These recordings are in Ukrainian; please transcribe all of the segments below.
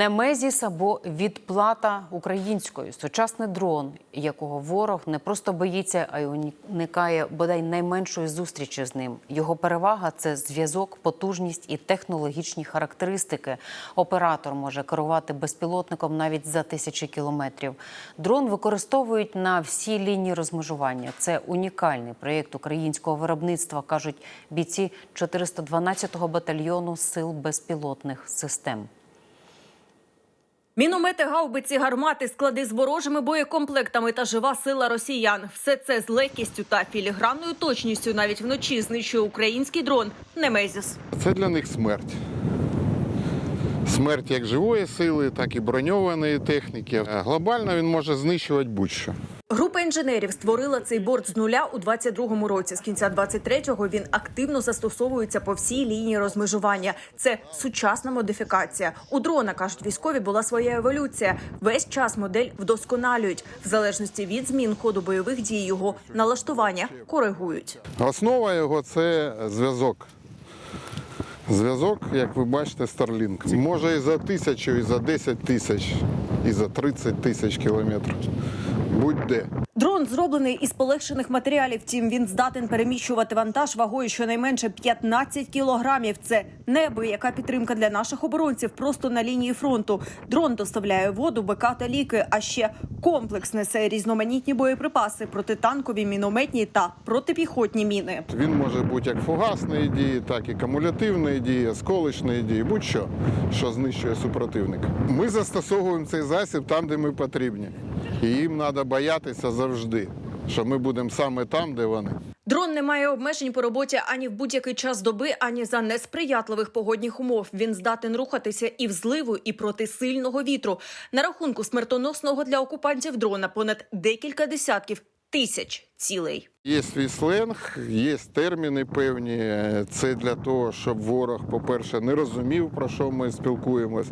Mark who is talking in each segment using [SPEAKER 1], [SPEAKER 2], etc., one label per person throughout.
[SPEAKER 1] Немезіс або відплата українською сучасний дрон, якого ворог не просто боїться, а й уникає бодай найменшої зустрічі з ним. Його перевага це зв'язок, потужність і технологічні характеристики. Оператор може керувати безпілотником навіть за тисячі кілометрів. Дрон використовують на всій лінії розмежування. Це унікальний проєкт українського виробництва, кажуть бійці 412-го батальйону сил безпілотних систем.
[SPEAKER 2] Міномети, гаубиці, гармати, склади з ворожими боєкомплектами та жива сила росіян. Все це з легкістю та філігранною точністю навіть вночі знищує український дрон Немезіс.
[SPEAKER 3] Це для них смерть. Смерть як живої сили, так і броньованої техніки. Е, Глобально він може знищувати будь-що.
[SPEAKER 2] Група інженерів створила цей борт з нуля у 22-му році. З кінця 23-го він активно застосовується по всій лінії розмежування. Це сучасна модифікація. У дрона кажуть військові була своя еволюція. Весь час модель вдосконалюють в залежності від змін ходу бойових дій. Його налаштування коригують.
[SPEAKER 3] Основа його це зв'язок. Зв'язок, як ви бачите, Starlink. Може і за тисячу, і за 10 тисяч, і за 30 тисяч кілометрів. Будь-де.
[SPEAKER 2] Дрон зроблений із полегшених матеріалів. Втім, він здатен переміщувати вантаж вагою щонайменше 15 кілограмів. Це неабияка підтримка для наших оборонців просто на лінії фронту. Дрон доставляє воду, БК та ліки. А ще комплекс несе різноманітні боєприпаси, протитанкові, мінометні та протипіхотні міни.
[SPEAKER 3] Він може бути як фугасної дії, так і кумулятивної дії, осколочної дії, будь-що, що знищує супротивника. Ми застосовуємо цей засіб там, де ми потрібні. І їм треба боятися завжди, що ми будемо саме там, де вони.
[SPEAKER 2] Дрон не має обмежень по роботі ані в будь-який час доби, ані за несприятливих погодних умов. Він здатен рухатися і в зливу, і проти сильного вітру. На рахунку смертоносного для окупантів дрона понад декілька десятків тисяч цілей.
[SPEAKER 3] Є свій сленг, є терміни певні. Це для того, щоб ворог, по-перше, не розумів, про що ми спілкуємось.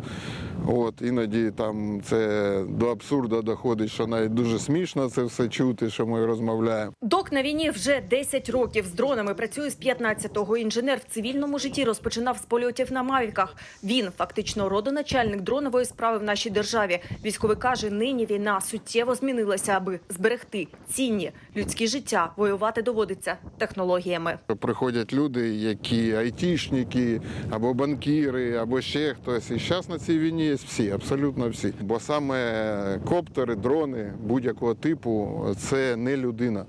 [SPEAKER 3] От іноді там це до абсурду доходить, що навіть дуже смішно це все чути, що ми розмовляємо.
[SPEAKER 2] Док на війні вже 10 років з дронами працює з 15-го. Інженер в цивільному житті розпочинав з польотів на мавіках. Він фактично родоначальник дронової справи в нашій державі. Військовий каже, нині війна суттєво змінилася, аби зберегти цінні людські життя. Воювати доводиться технологіями.
[SPEAKER 3] Приходять люди, які айтішники, або банкіри, або ще хтось. І зараз на цій війні є всі, абсолютно всі. Бо саме коптери, дрони будь-якого типу це не людина.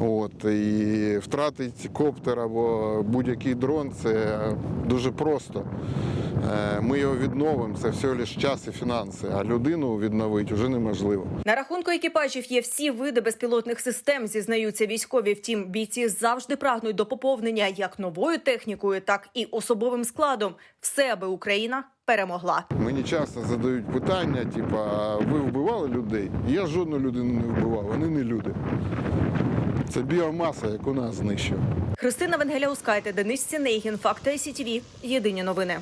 [SPEAKER 3] От і втратити коптер або будь-який дрон це дуже просто. Е, Ми його відновимо, це всього лише час і фінанси, а людину відновити вже неможливо.
[SPEAKER 2] На рахунку екіпажів є всі види безпілотних систем, зізнаються військові. Втім, бійці завжди прагнуть до поповнення як новою технікою, так і особовим складом. Все, аби Україна перемогла.
[SPEAKER 3] Мені часто задають питання, типу, а ви вбивали людей? Я жодну людину не вбивав, вони не люди. Це біомаса, яку нас знищує.
[SPEAKER 2] Христина Венгеляускайте, Денис Сінейгін, Факти СІТВ. Єдині новини.